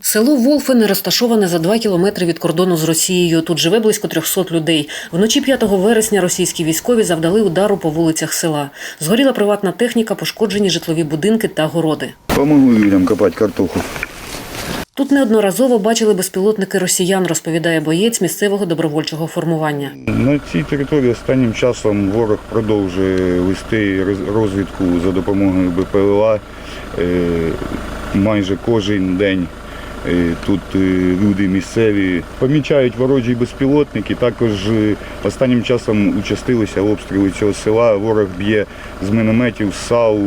Село Волфине розташоване за два кілометри від кордону з Росією. Тут живе близько 300 людей. Вночі 5 вересня російські військові завдали удару по вулицях села. Згоріла приватна техніка, пошкоджені житлові будинки та городи. Помогу людям копати картоху. Тут неодноразово бачили безпілотники росіян, розповідає боєць місцевого добровольчого формування. На цій території останнім часом ворог продовжує вести роз- розвідку за допомогою БПЛА. Майже кожен день е, тут е, люди місцеві помічають ворожі безпілотники. Також е, останнім часом участилися обстріли цього села. Ворог б'є з мінометів, з САУ,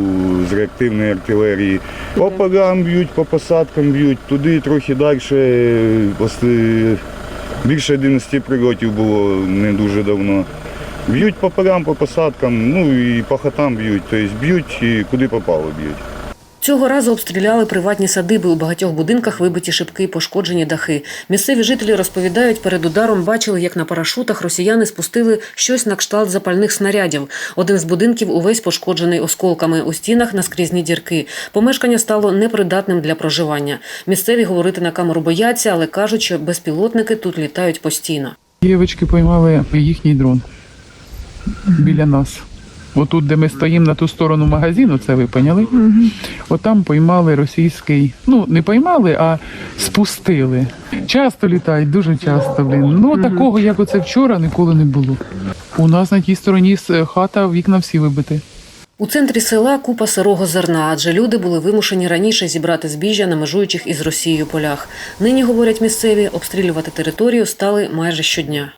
з реактивної артилерії. По полям б'ють, по посадкам б'ють, туди трохи далі. Більше 11 прильотів було не дуже давно. Б'ють по полям, по посадкам, ну і по хатам б'ють. Тобто б'ють і куди попало б'ють. Цього разу обстріляли приватні садиби. У багатьох будинках вибиті шибки, пошкоджені дахи. Місцеві жителі розповідають, перед ударом бачили, як на парашутах росіяни спустили щось на кшталт запальних снарядів. Один з будинків увесь пошкоджений осколками. У стінах наскрізні дірки. Помешкання стало непридатним для проживання. Місцеві говорити на камеру бояться, але кажуть, що безпілотники тут літають постійно. Дівчатки поймали їхній дрон біля нас. Отут, де ми стоїмо на ту сторону магазину, це ви поняли? Отам поймали російський. Ну, не поймали, а спустили. Часто літають, дуже часто, блін. Ну, такого, як оце вчора, ніколи не було. У нас на тій стороні хата, вікна всі вибиті. У центрі села купа сирого зерна, адже люди були вимушені раніше зібрати збіжжя на межуючих із Росією полях. Нині, говорять місцеві, обстрілювати територію стали майже щодня.